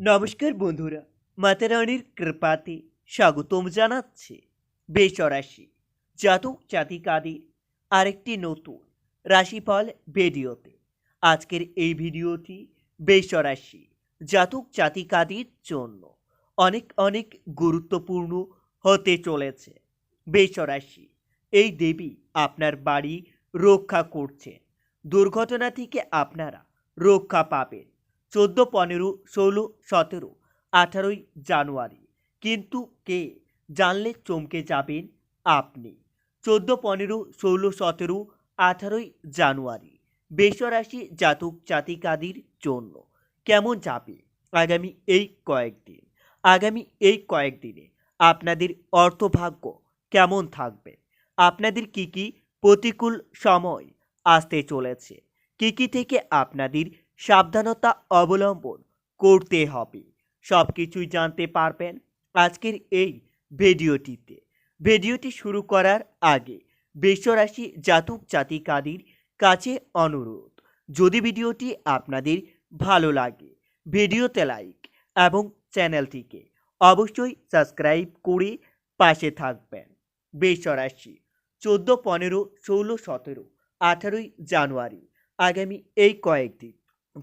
নমস্কার বন্ধুরা মাতারানির কৃপাতে স্বাগতম জানাচ্ছে বেসরাশি জাতক জাতিকাদের আরেকটি নতুন রাশিফল ভিডিওতে। আজকের এই ভিডিওটি বেসরাশি জাতক জাতিকাদের জন্য অনেক অনেক গুরুত্বপূর্ণ হতে চলেছে। বেসরাশি এই দেবী আপনার বাড়ি রক্ষা করছে দুর্ঘটনা থেকে আপনারা রক্ষা পাবেন। চোদ্দ, পনেরো, ষোলো, সতেরো, আঠারোই জানুয়ারি। কিন্তু কে জানলে চমকে যাবেন আপনি? চোদ্দ, পনেরো, ষোলো, সতেরো, আঠারোই জানুয়ারি। বেসরাশি জাতক জাতিকাদের জন্য কেমন যাবে আগামী এই কয়েকদিন? আগামী এই কয়েকদিনে আপনাদের অর্থভাগ্য কেমন থাকবে? আপনাদের কি কি প্রতিকূল সময় আসতে চলেছে? কি কি থেকে আপনাদের সাবধানতা অবলম্বন করতে হবে। সব কিছুই জানতে পারবেন আজকের এই ভিডিওটিতে। ভিডিওটি শুরু করার আগে বিশ্বরাশি জাতক জাতিকাদের কাছে অনুরোধ, যদি ভিডিওটি আপনাদের ভালো লাগে, ভিডিওতে লাইক এবং চ্যানেলটিকে অবশ্যই সাবস্ক্রাইব করে পাশে থাকবেন। বেসরাশি চোদ্দ, পনেরো, ষোলো, সতেরো, আঠারোই জানুয়ারি আগামী এই কয়েকদিন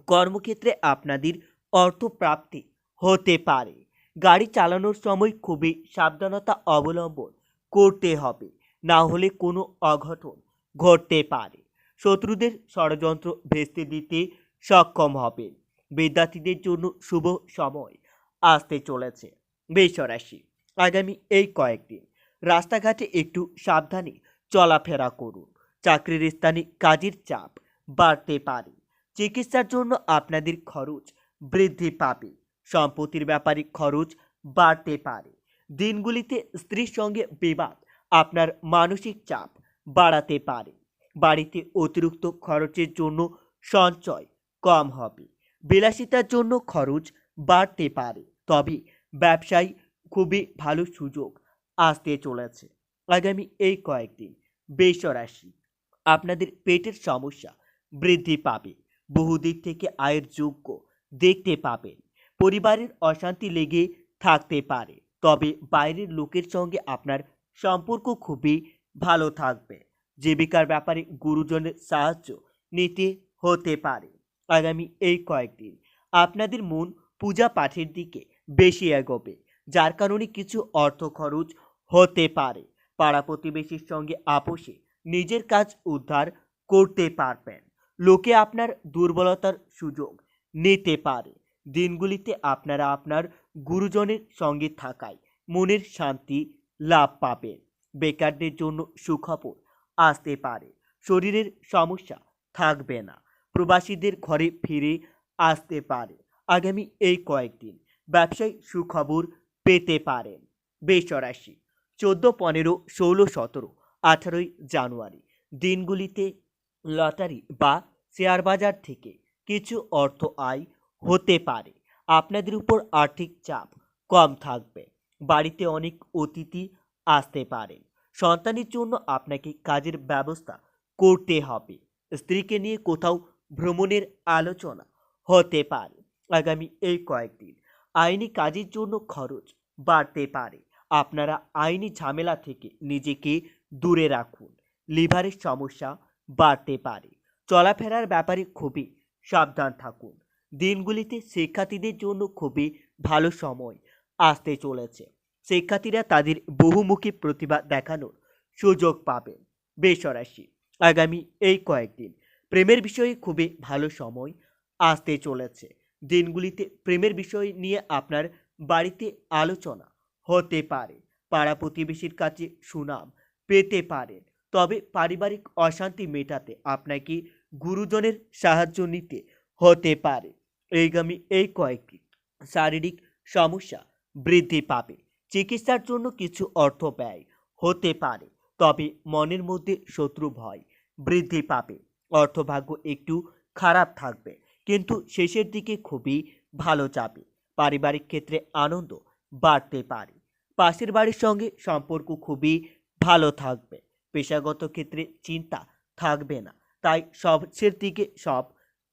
কর্মক্ষেত্রে আপনাদের অর্থপ্রাপ্তি হতে পারে। গাড়ি চালানোর সময় খুবই সাবধানতা অবলম্বন করতে হবে, না হলে কোনো অঘটন ঘটতে পারে। শত্রুদের ষড়যন্ত্র ভেস্তে দিতে সক্ষম হবে বিদ্যার্থীদের জন্য শুভ সময় আসতে চলেছে। বেসরাশি আগামী এই কয়েকদিন রাস্তাঘাটে একটু সাবধানে চলাফেরা করুন। চাকরির স্থানে কাজের চাপ বাড়তে পারে। চিকিৎসার জন্য আপনাদের খরচ বৃদ্ধি পাবে। সম্পত্তির ব্যাপারে খরচ বাড়তে পারে। দিনগুলিতে স্ত্রীর সঙ্গে বিবাদ আপনার মানসিক চাপ বাড়াতে পারে। বাড়িতে অতিরিক্ত খরচের জন্য সঞ্চয় কম হবে। বিলাসিতার জন্য খরচ বাড়তে পারে। তবে ব্যবসায় খুবই ভালো সুযোগ আসতে চলেছে। আগামী এই কয়েকদিন বেসরাশি আপনাদের পেটের সমস্যা বৃদ্ধি পাবে। বহুদিক থেকে আয়ের যোগ্য দেখতে পাবেন পরিবারের অশান্তি লেগে থাকতে পারে, তবে বাইরের লোকের সঙ্গে আপনার সম্পর্ক খুবই ভালো থাকবে। জীবিকার ব্যাপারে গুরুজনের সাহায্য নিতে হতে পারে। আগামী এই কয়েকদিন আপনাদের মন পূজা পাঠের দিকে বেশি এগোবে, যার কারণে কিছু অর্থ খরচ হতে পারে। পাড়া প্রতিবেশীর সঙ্গে আপোষে নিজের কাজ উদ্ধার করতে পারবেন। লোকে আপনার দুর্বলতার সুযোগ নিতে পারে। দিনগুলিতে আপনারা আপনার গুরুজনের সঙ্গে থাকায় মনের শান্তি লাভ পাবেন। বেকারদের জন্য সুখবর আসতে পারে। শরীরের সমস্যা থাকবে না। প্রবাসীদের ঘরে ফিরে আসতে পারে। আগামী এই কয়েকদিন ব্যবসায়ী সুখবর পেতে পারেন। বেসরাশি, চোদ্দ, পনেরো, ষোলো, সতেরো, আঠারোই জানুয়ারি। দিনগুলিতে লটারি বা শেয়ার বাজার থেকে কিছু অর্থ আয় হতে পারে। আপনাদের উপর আর্থিক চাপ কম থাকবে। বাড়িতে অনেক অতিথি আসতে পারেন। সন্তানের জন্য আপনাকে কাজের ব্যবস্থা করতে হবে। স্ত্রীকে নিয়ে কোথাও ভ্রমণের আলোচনা হতে পারে আগামী এই কয়েকদিন। আইনি কাজের জন্য খরচ বাড়তে পারে। আপনারা আইনি ঝামেলা থেকে নিজেকে দূরে রাখুন। লিভারের সমস্যা বাড়তে পারে। চলাফেরার ব্যাপারে খুবই সাবধান থাকুন। দিনগুলিতে শিক্ষার্থীদের জন্য খুবই ভালো সময় আসতে চলেছে। শিক্ষার্থীরা তাদের বহুমুখী প্রতিভা দেখানোর সুযোগ পাবেন বেসরাশি আগামী এই কয়েকদিন প্রেমের বিষয়ে খুবই ভালো সময় আসতে চলেছে। দিনগুলিতে প্রেমের বিষয় নিয়ে আপনার বাড়িতে আলোচনা হতে পারে। পাড়া প্রতিবেশীর কাছে সুনাম পেতে পারেন। তবে পারিবারিক অশান্তি মেটাতে আপনাকে গুরুজনের সাহায্য নিতে হতে পারে। এইগামী এই কয়েকটি শারীরিক সমস্যা বৃদ্ধি পাবে। চিকিৎসার জন্য কিছু অর্থ ব্যয় হতে পারে, তবে মনের মধ্যে শত্রু ভয় বৃদ্ধি পাবে। অর্থভাগ্য একটু খারাপ থাকবে, কিন্তু শেষের দিকে খুবই ভালো যাবে। পারিবারিক ক্ষেত্রে আনন্দ বাড়তে পারে। পাশের বাড়ির সঙ্গে সম্পর্ক খুবই ভালো থাকবে। পেশাগত ক্ষেত্রে চিন্তা থাকবে না। তাই সবচের দিকে সব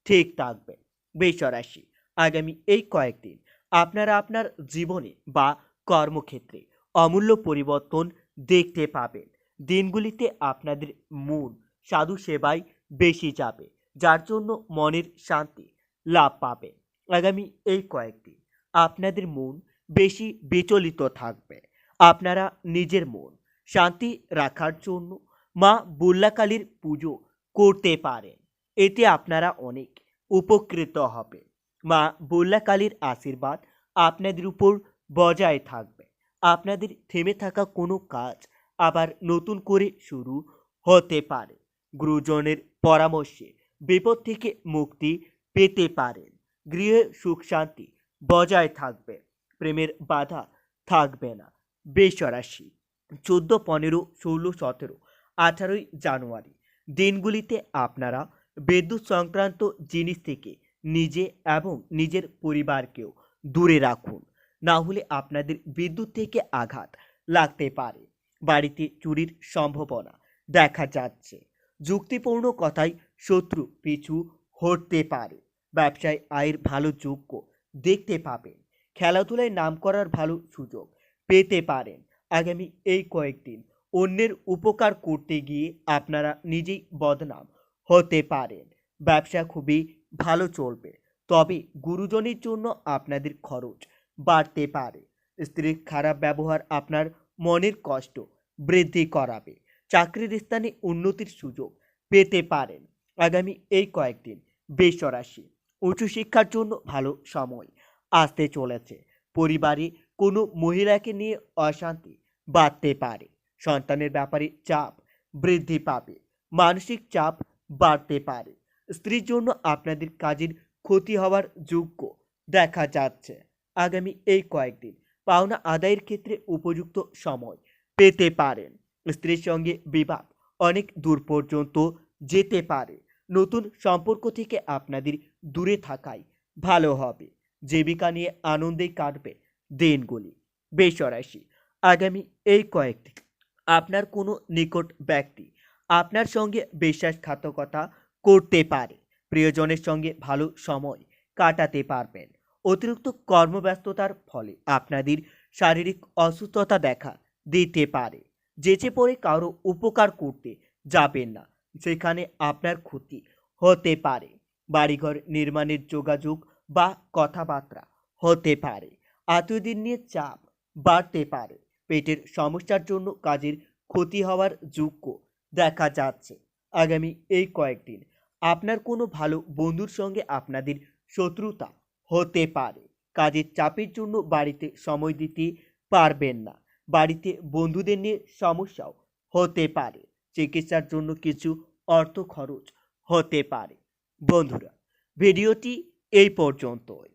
ঠিক থাকবে। বেসরাশি আগামী এই কয়েকদিন আপনারা আপনার জীবনে বা কর্মক্ষেত্রে অমূল্য পরিবর্তন দেখতে পাবেন। দিনগুলিতে আপনাদের মন সাধু সেবায় বেশি যাবে, যার জন্য মনের শান্তি লাভ পাবে। আগামী এই কয়েকদিন আপনাদের মন বেশি বিচলিত থাকবে। আপনারা নিজের মন শান্তি রাখার জন্য মা বুল্লাকালীর পুজো করতে পারেন। এতে আপনারা অনেক উপকৃত হবে। মা বুল্লাকালীর আশীর্বাদ আপনাদের উপর বজায় থাকবে। আপনাদের থেমে থাকা কোনো কাজ আবার নতুন করে শুরু হতে পারে। গুরুজনের পরামর্শে বিপদ থেকে মুক্তি পেতে পারেন। গৃহে সুখ শান্তি বজায় থাকবে। প্রেমের বাধা থাকবে না। বেসরাশি চোদ্দ, পনেরো, ষোলো, সতেরো, আঠারোই জানুয়ারি। দিনগুলিতে আপনারা বিদ্যুৎ সংক্রান্ত জিনিস থেকে নিজে এবং নিজের পরিবারকেও দূরে রাখুন। না হলে আপনাদের বিদ্যুৎ থেকে আঘাত লাগতে পারে। বাড়িতে চুরির সম্ভাবনা দেখা যাচ্ছে। যুক্তিপূর্ণ কথায় শত্রু পিছু হটতে পারে। ব্যবসায় আয়ের ভালো যোগ্য দেখতে পাবেন। খেলাধুলায় নাম করার ভালো সুযোগ পেতে পারেন। আগামী এই কয়েকদিন অন্যের উপকার করতে গিয়ে আপনারা নিজেই বদনাম হতে পারেন। ব্যবসা খুবই ভালো চলবে, তবে গুরুজনের জন্য আপনাদের খরচ বাড়তে পারে। স্ত্রীর খারাপ ব্যবহার আপনার মনের কষ্ট বৃদ্ধি করাবে। চাকরির স্থানে উন্নতির সুযোগ পেতে পারেন। আগামী এই কয়েকদিন বেসরাশি, উচ্চশিক্ষার জন্য ভালো সময় আসতে চলেছে। পরিবারে কোনো মহিলাকে নিয়ে অশান্তি বাড়তে পারে। সন্তানের ব্যাপারে চাপ বৃদ্ধি পাবে, মানসিক চাপ বাড়তে পারে। স্ত্রীর জন্য আপনাদের কাজের ক্ষতি হওয়ার যোগ্য দেখা যাচ্ছে। আগামী এই কয়েকদিন পাওনা আদায়ের ক্ষেত্রে উপযুক্ত সময় পেতে পারেন। স্ত্রীর সঙ্গে বিবাদ অনেক দূর পর্যন্ত যেতে পারে। নতুন সম্পর্ক থেকে আপনাদের দূরে থাকাই ভালো হবে। জীবিকা নিয়ে আনন্দেই কাটবে দিনগুলি। বেসরাশি, আগামী এই কয়েকটি। আপনার কোনো নিকট ব্যক্তি আপনার সঙ্গে বিশ্বাসঘাতকতা করতে পারে। প্রিয়জনের সঙ্গে ভালো সময় কাটাতে পারবেন। অতিরিক্ত কর্মব্যস্ততার ফলে আপনাদের শারীরিক অসুস্থতা দেখা দিতে পারে। যেচে পড়ে কারও উপকার করতে যাবেন না। সেখানে আপনার ক্ষতি হতে পারে। বাড়িঘর নির্মাণের যোগাযোগ বা কথাবার্তা হতে পারে। আত্মীয়দের নিয়ে চাপ বাড়তে পারে। পেটের সমস্যার জন্য কাজের ক্ষতি হওয়ার যোগ্য দেখা যাচ্ছে আগামী এই কয়েকদিন। আপনার কোনো ভালো বন্ধুর সঙ্গে আপনাদের শত্রুতা হতে পারে। কাজের চাপের জন্য বাড়িতে সময় দিতে পারবেন না। বাড়িতে বন্ধুদের নিয়ে সমস্যাও হতে পারে। চিকিৎসার জন্য কিছু অর্থ খরচ হতে পারে। বন্ধুরা, ভিডিওটি এই পর্যন্তই।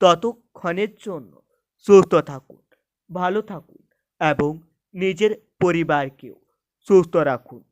ততক্ষণের জন্য সুস্থ থাকুন ভালো থাকুন এবং নিজের পরিবারকেও সুস্থ রাখুন।